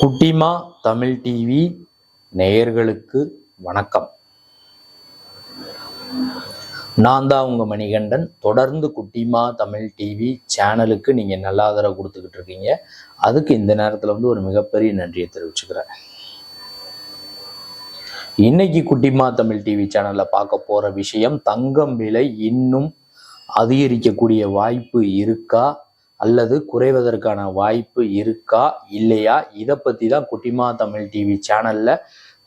குட்டிமா தமிழ் டிவி நேயர்களுக்கு வணக்கம். நான் தான் உங்கள் மணிகண்டன். தொடர்ந்து குட்டிமா தமிழ் டிவி சேனலுக்கு நீங்கள் நல்ல ஆதரவு கொடுத்துக்கிட்டு இருக்கீங்க. அதுக்கு இந்த நேரத்தில் வந்து ஒரு மிகப்பெரிய நன்றியை தெரிவிச்சுக்கிறேன். இன்னைக்கு குட்டிமா தமிழ் டிவி சேனலில் பார்க்க போகிற விஷயம் தங்கம் விலை இன்னும் அதிகரிக்கக்கூடிய வாய்ப்பு இருக்கா? அல்லது குறைவதற்கான வாய்ப்பு இருக்கா இல்லையா? இதை பற்றி தான் குட்டிமா தமிழ் டிவி சேனலில்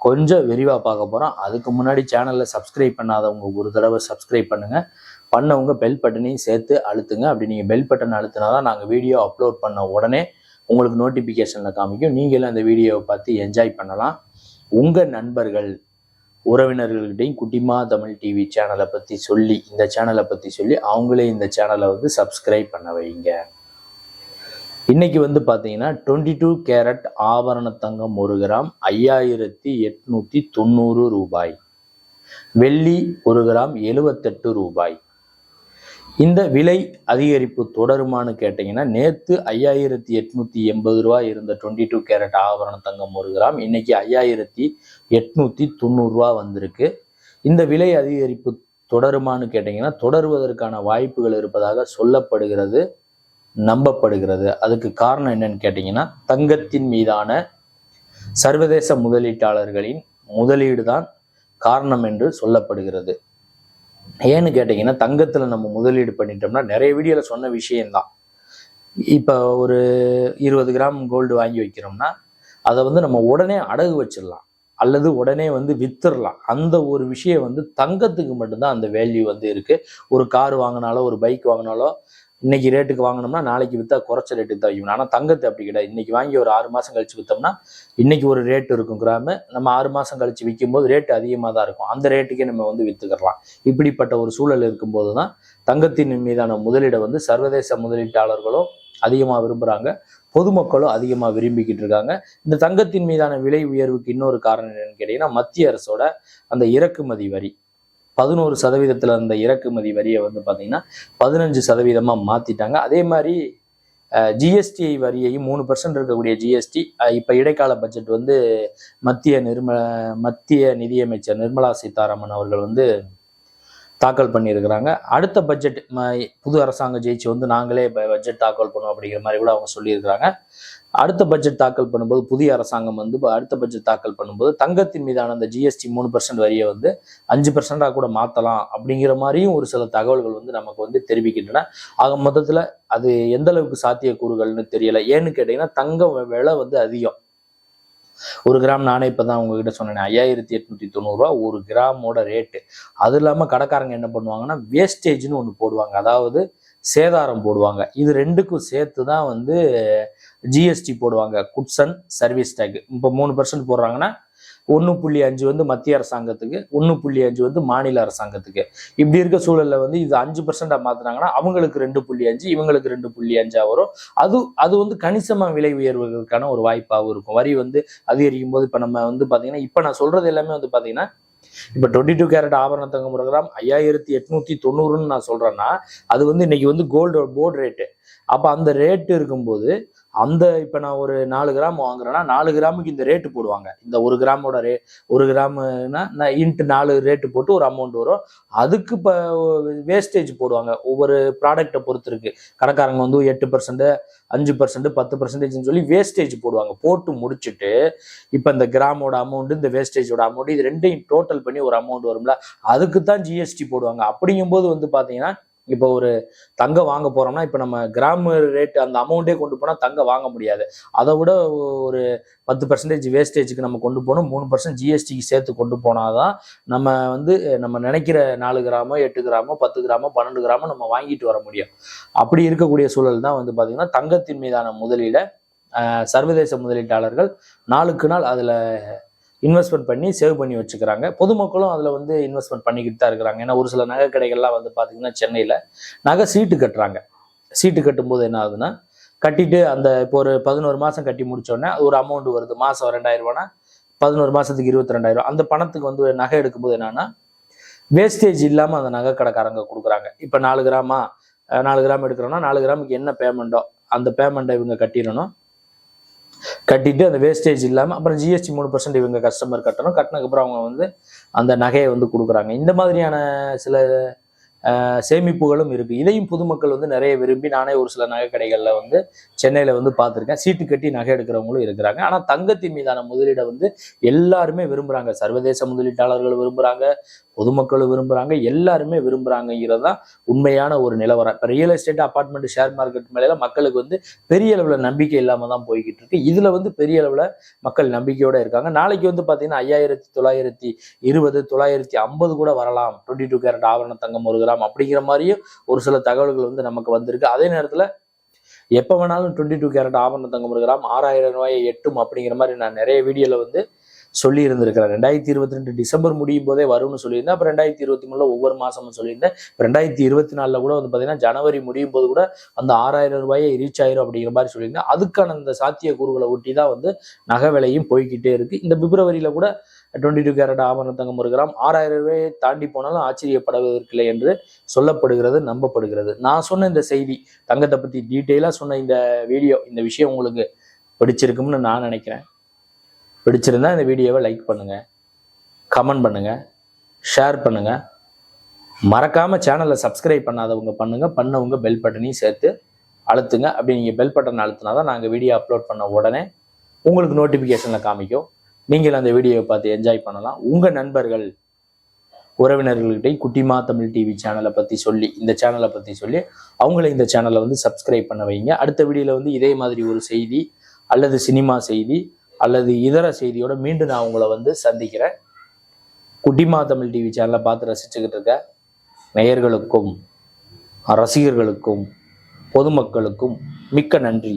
கொஞ்சம் விரிவாக பார்க்க போகிறோம் அதுக்கு முன்னாடி சேனலில் சப்ஸ்கிரைப் பண்ணாதவங்க ஒரு தடவை சப்ஸ்கிரைப் பண்ணுங்கள் பண்ணவங்க பெல் பட்டனையும் சேர்த்து அழுத்துங்க. அப்படி நீங்கள் பெல் பட்டன் அழுத்தினாதான் நாங்கள் வீடியோ அப்லோட் பண்ண உடனே உங்களுக்கு நோட்டிஃபிகேஷனில் காமிக்கும். நீங்களும் அந்த வீடியோவை பார்த்து என்ஜாய் பண்ணலாம். உங்கள் நண்பர்கள் உறவினர்கள்கிட்டையும் குட்டிமா தமிழ் டிவி சேனலை பற்றி சொல்லி இந்த சேனலை பற்றி சொல்லி அவங்களே இந்த சேனலை வந்து சப்ஸ்கிரைப் பண்ண வைங்க. இன்னைக்கு வந்து பார்த்தீங்கன்னா டுவெண்ட்டி டூ கேரட் ஆபரண தங்கம் ஒரு கிராம் ஐயாயிரத்தி எட்நூத்தி தொண்ணூறு ரூபாய். வெள்ளி ஒரு கிராம் எழுவத்தெட்டு ரூபாய். இந்த விலை அதிகரிப்பு தொடருமான்னு கேட்டிங்கன்னா நேற்று ஐயாயிரத்தி எட்நூத்தி எண்பது ரூபாய் இருந்த டுவெண்ட்டி டூ கேரட் ஆபரண தங்கம் ஒரு கிராம் இன்னைக்கு ஐயாயிரத்தி எட்நூத்தி தொண்ணூறுரூவா வந்திருக்கு. இந்த விலை அதிகரிப்பு தொடருமான்னு கேட்டிங்கன்னா தொடருவதற்கான வாய்ப்புகள் இருப்பதாக சொல்லப்படுகிறது. நம்பப்படுகிறது. அதுக்கு காரணம் என்னன்னு கேட்டிங்கன்னா தங்கத்தின் மீதான சர்வதேச முதலீட்டாளர்களின் முதலீடு தான் காரணம் என்று சொல்லப்படுகிறது. ஏன்னு கேட்டிங்கன்னா தங்கத்தில் நம்ம முதலீடு பண்ணிட்டோம்னா நிறைய வீடியோவில் சொன்ன விஷயம்தான். இப்போ ஒரு இருபது கிராம் கோல்டு வாங்கி வைக்கிறோம்னா அதை வந்து நம்ம உடனே அடகு வச்சிடலாம். அல்லது உடனே வந்து வித்துடலாம். அந்த ஒரு விஷயம் வந்து தங்கத்துக்கு மட்டும்தான் அந்த வேல்யூ வந்து இருக்கு. ஒரு கார் வாங்கினாலோ ஒரு பைக் வாங்கினாலோ இன்னைக்கு ரேட்டுக்கு வாங்கினோம்னா நாளைக்கு வித்தா குறைச்ச ரேட்டுக்கு தான் வைக்கணும் ஆனால் தங்கத்தை அப்படி கிடையாது. இன்னைக்கு வாங்கி ஒரு ஆறு மாதம் கழிச்சு வித்தோம்னா இன்னைக்கு ஒரு ரேட் இருக்கும். கிராம நம்ம ஆறு மாதம் கழிச்சு விற்கும்போது ரேட் அதிகமாக தான் இருக்கும். அந்த ரேட்டுக்கே நம்ம வந்து வித்துக்கலாம் இப்படிப்பட்ட ஒரு சூழல் இருக்கும்போது தான் தங்கத்தின் மீதான முதலீடை வந்து சர்வதேச முதலீட்டாளர்களும் அதிகமாக விரும்புகிறாங்க பொதுமக்களும் அதிகமாக விரும்பிக்கிட்டு இருக்காங்க. இந்த தங்கத்தின் மீதான விலை உயர்வுக்கு இன்னொரு காரணம் என்னன்னு கேட்டிங்கன்னா மத்திய அரசோட அந்த இறக்குமதி வரி. பதினோரு சதவீதத்தில் இருந்த இறக்குமதி வரியை வந்து பார்த்தீங்கன்னா பதினஞ்சு சதவீதமாக மாற்றிட்டாங்க அதே மாதிரி ஜிஎஸ்டி வரியையும் மூணு பர்சன்ட் இருக்கக்கூடிய ஜிஎஸ்டி இப்போ இடைக்கால பட்ஜெட் வந்து மத்திய நிர்ம மத்திய நிதியமைச்சர் நிர்மலா சீதாராமன் அவர்கள் வந்து தாக்கல் பண்ணியிருக்கிறாங்க. அடுத்த பட்ஜெட் புது அரசாங்கம் ஜெயிச்சு வந்து நாங்களே பட்ஜெட் தாக்கல் பண்ணுவோம் அப்படிங்கிற மாதிரி கூட அவங்க சொல்லியிருக்கிறாங்க. அடுத்த பட்ஜெட் தாக்கல் பண்ணும்போது புதிய அரசாங்கம் வந்து அடுத்த பட்ஜெட் தாக்கல் பண்ணும்போது தங்கத்தின் மீதான அந்த ஜிஎஸ்டி மூணு பர்சன்ட் வரியை வந்து அஞ்சு பர்சன்டாக கூட மாற்றலாம் அப்படிங்கிற மாதிரியும் ஒரு சில தகவல்கள் வந்து நமக்கு வந்து தெரிவிக்கின்றன. ஆக மொத்தத்தில் அது எந்த அளவுக்கு சாத்தியக்கூறுகள்னு தெரியல. ஏன்னு கேட்டிங்கன்னா தங்கம் விலை வந்து அதிகம். ஒரு கிராம் நானே இப்போ தான் உங்ககிட்ட சொன்னேன் ஐயாயிரத்தி எட்நூத்தி தொண்ணூறுரூவா ஒரு கிராமோட ரேட்டு அது இல்லாமல் கடைக்காரங்க என்ன பண்ணுவாங்கன்னா வேஸ்டேஜ்னு ஒன்று போடுவாங்க. அதாவது சேதாரம் போடுவாங்க. இது ரெண்டுக்கும் சேர்த்து தான் வந்து ஜிஎஸ்டி போடுவாங்க. Goods and service tax. இப்போ மூணு பர்சன்ட் போடுறாங்கன்னா ஒன்று புள்ளி அஞ்சு வந்து மத்திய அரசாங்கத்துக்கு ஒன்று புள்ளி அஞ்சு வந்து மாநில அரசாங்கத்துக்கு. இப்படி இருக்க சூழலில் வந்து இது அஞ்சு பர்சண்டாக மாற்றினாங்கன்னா அவங்களுக்கு ரெண்டு புள்ளி அஞ்சு இவங்களுக்கு ரெண்டு புள்ளி அஞ்சாக வரும். அது அது வந்து கணிசமாக விலை உயர்வுகளுக்கான ஒரு வாய்ப்பாகவும் இருக்கும். வரி வந்து அதிகரிக்கும் போது இப்போ நம்ம வந்து பார்த்தீங்கன்னா இப்போ நான் சொல்கிறது எல்லாமே வந்து பார்த்தீங்கன்னா இப்போ டுவெண்ட்டி டூ கேரட் ஆபரண தங்கம் ஒரு கிராம் ஐயாயிரத்தி எட்நூத்தி தொண்ணூறுன்னு நான் சொல்றேன்னா அது வந்து இன்னைக்கு வந்து கோல்டு போர்டு ரேட்டு அப்போ அந்த ரேட்டு இருக்கும்போது அந்த இப்போ நான் ஒரு நாலு கிராம் வாங்குறேன்னா நாலு கிராமுக்கு இந்த ரேட்டு போடுவாங்க. இந்த ஒரு கிராமோட ரே ஒரு கிராமுனா நான் இன்ட்டு நாலு ரேட்டு போட்டு ஒரு அமௌண்ட் வரும். அதுக்கு இப்போ வேஸ்டேஜ் போடுவாங்க. ஒவ்வொரு ப்ராடக்டை பொறுத்து இருக்கு கடைக்காரங்க வந்து எட்டு பர்சன்ட் அஞ்சு பர்சன்ட் பத்து பர்சன்டேஜ்னு சொல்லி வேஸ்டேஜ் போடுவாங்க. போட்டு முடிச்சுட்டு இப்போ இந்த கிராமோட அமௌண்ட் இந்த வேஸ்டேஜோட அமௌண்ட் இது ரெண்டையும் டோட்டல் பண்ணி ஒரு அமௌண்ட் வரும்ல அதுக்கு தான் ஜிஎஸ்டி போடுவாங்க. அப்படிங்கும்போது வந்து பார்த்தீங்கன்னா இப்போ ஒரு தங்கம் வாங்க போறோம்னா இப்போ நம்ம கிராம் ரேட் அந்த அமௌண்ட்டே கொண்டு போனால் தங்கம் வாங்க முடியாது. அதை விட ஒரு பத்து பர்சன்டேஜ் வேஸ்டேஜுக்கு நம்ம கொண்டு போகணும் மூணு பர்சன்ட் ஜிஎஸ்டிக்கு சேர்த்து கொண்டு போனாதான் நம்ம வந்து நம்ம நினைக்கிற நாலு கிராமோ எட்டு கிராமோ பத்து கிராமோ பன்னெண்டு கிராமோ நம்ம வாங்கிட்டு வர முடியும். அப்படி இருக்கக்கூடிய சூழல் தான் வந்து பார்த்தீங்கன்னா தங்கத்தின் மீதான முதலீடை சர்வதேச முதலீட்டாளர்கள் நாளுக்கு நாள் அதில் இன்வெஸ்ட்மெண்ட் பண்ணி சேவ் பண்ணி வச்சுக்கிறாங்க. பொதுமக்களும் அதில் வந்து இன்வெஸ்ட்மெண்ட் பண்ணிக்கிட்டு தான் இருக்கிறாங்க. ஏன்னா ஒரு சில நகை கடைகள்லாம் வந்து பார்த்தீங்கன்னா சென்னையில் நகை சீட்டு கட்டுறாங்க. சீட்டு கட்டும்போது என்ன ஆகுதுன்னா கட்டிட்டு அந்த இப்போ ஒரு பதினோரு மாதம் கட்டி முடிச்சோடனே ஒரு அமௌண்ட் வருது. மாதம் ரெண்டாயிரம் ரூபானா பதினோரு மாதத்துக்கு இருபத்தி ரெண்டாயிரம் அந்த பணத்துக்கு வந்து நகை எடுக்கும்போது என்னன்னா வேஸ்டேஜ் இல்லாமல் அந்த நகை கடைக்காரங்க கொடுக்குறாங்க. இப்போ நாலு கிராமா நாலு கிராம் எடுக்கிறோன்னா நாலு கிராமுக்கு என்ன பேமெண்ட்டோ அந்த பேமெண்ட்டை இவங்க கட்டிடணும். கட்டிட்டு அந்த வேஸ்டேஜ் இல்லாமல் அப்புறம் ஜிஎஸ்டி மூணு பர்சன்ட் இவங்க கஸ்டமர் கட்டணும். கட்டினதுக்கப்புறம் அவங்க வந்து அந்த நகையை வந்து கொடுக்குறாங்க. இந்த மாதிரியான சில சேமிப்புகளும் இருக்குது இதையும் பொதுமக்கள் வந்து நிறைய விரும்பி நானே ஒரு சில நகை கடைகளில் வந்து சென்னையில் வந்து பார்த்துருக்கேன். சீட்டு கட்டி நகை எடுக்கிறவங்களும் இருக்கிறாங்க. ஆனால் தங்கத்தின் மீதான முதலீடை வந்து எல்லாருமே விரும்புகிறாங்க சர்வதேச முதலீட்டாளர்கள் விரும்புகிறாங்க பொதுமக்களும் விரும்புகிறாங்க எல்லாருமே விரும்புகிறாங்கிறது தான் உண்மையான ஒரு நிலவரம். இப்போ real estate apartment share market மேலே மக்களுக்கு வந்து பெரிய அளவில் நம்பிக்கை இல்லாமல் தான் போய்கிட்டு இருக்கு. இதில் வந்து பெரிய அளவில் மக்கள் நம்பிக்கையோடு இருக்காங்க. நாளைக்கு வந்து பார்த்தீங்கன்னா ஐயாயிரத்தி தொள்ளாயிரத்தி இருபது தொள்ளாயிரத்தி ஐம்பது கூட வரலாம். டுவெண்ட்டி டூ கேரட் ஆவரண தங்கம் ஒரு கிராம். அப்படிங்கிற மாதிரியும் ஒரு சில தகவல்கள் வந்து நமக்கு வந்திருக்கு. அதே நேரத்தில் எப்போ வேணாலும் டுவெண்ட்டி டூ கேரட் ஆவரண தங்கம் ஒரு கிராம் ஆறாயிரம் ரூபாயை எட்டும் அப்படிங்கிற மாதிரி நான் நிறைய வீடியோவில் வந்து சொல்லி இருந்திருக்கிறேன் ரெண்டாயிரத்தி இருபத்தி ரெண்டு டிசம்பர் முடியும் போதே வரும்னு சொல்லியிருந்தேன். அப்புறம் ரெண்டாயிரத்தி இருபத்தி மூணுல ஒவ்வொரு மாசமும் சொல்லியிருந்தேன். இப்போ ரெண்டாயிரத்தி இருபத்தி நாலில் கூட வந்து பார்த்தீங்கன்னா ஜனவரி முடியும் போது கூட அந்த ஆறாயிரம் ரூபாயை ரீச் ஆயிரும் அப்படிங்கிற மாதிரி சொல்லியிருந்தேன். அதுக்கான அந்த சாத்திய கூறுகளை ஒட்டி தான் வந்து நகை விலையும் போய்கிட்டே இருக்கு. இந்த பிப்ரவரியில கூட டுவெண்ட்டி டூ கேரட் ஆபரண தங்கம் ஒரு கிராம். ஆறாயிரம் ரூபாயை தாண்டி போனாலும் ஆச்சரியப்படுவதற்கில்லை என்று சொல்லப்படுகிறது நம்பப்படுகிறது. நான் சொன்ன இந்த செய்தி தங்கத்தை பற்றி டீட்டெயிலாக சொன்ன இந்த வீடியோ இந்த விஷயம் உங்களுக்கு பிடிச்சிருக்கும்னு நான் நினைக்கிறேன். பிடிச்சிருந்தா இந்த வீடியோவை லைக் பண்ணுங்கள் கமெண்ட் பண்ணுங்கள் ஷேர் பண்ணுங்கள் மறக்காமல் சேனலை சப்ஸ்கிரைப் பண்ணாதவங்க பண்ணுங்கள் பண்ணவங்க பெல் பட்டனையும் சேர்த்து அழுத்துங்க. அப்படி நீங்கள் பெல் பட்டன் அழுத்தினா தான் நாங்கள் வீடியோ அப்லோட் பண்ண உடனே உங்களுக்கு நோட்டிஃபிகேஷனில் காமிக்கும். நீங்கள் அந்த வீடியோவை பார்த்து என்ஜாய் பண்ணலாம். உங்கள் நண்பர்கள் உறவினர்கள்கிட்டையும் குட்டிமா தமிழ் டிவி சேனலை பற்றி சொல்லி இந்த சேனலை பற்றி சொல்லி அவங்கள இந்த சேனலை வந்து சப்ஸ்கிரைப் பண்ண வைங்க. அடுத்த வீடியோவில் வந்து இதே மாதிரி ஒரு செய்தி அல்லது சினிமா செய்தி அல்லது இதர செய்தியோட மீண்டும் நான் உங்களை வந்து சந்திக்கிறேன். குட்டிமா தமிழ் டிவி சேனலை பார்த்து ரசிச்சுக்கிட்டு இருக்க நேயர்களுக்கும் ரசிகர்களுக்கும் பொதுமக்களுக்கும் மிக்க நன்றி.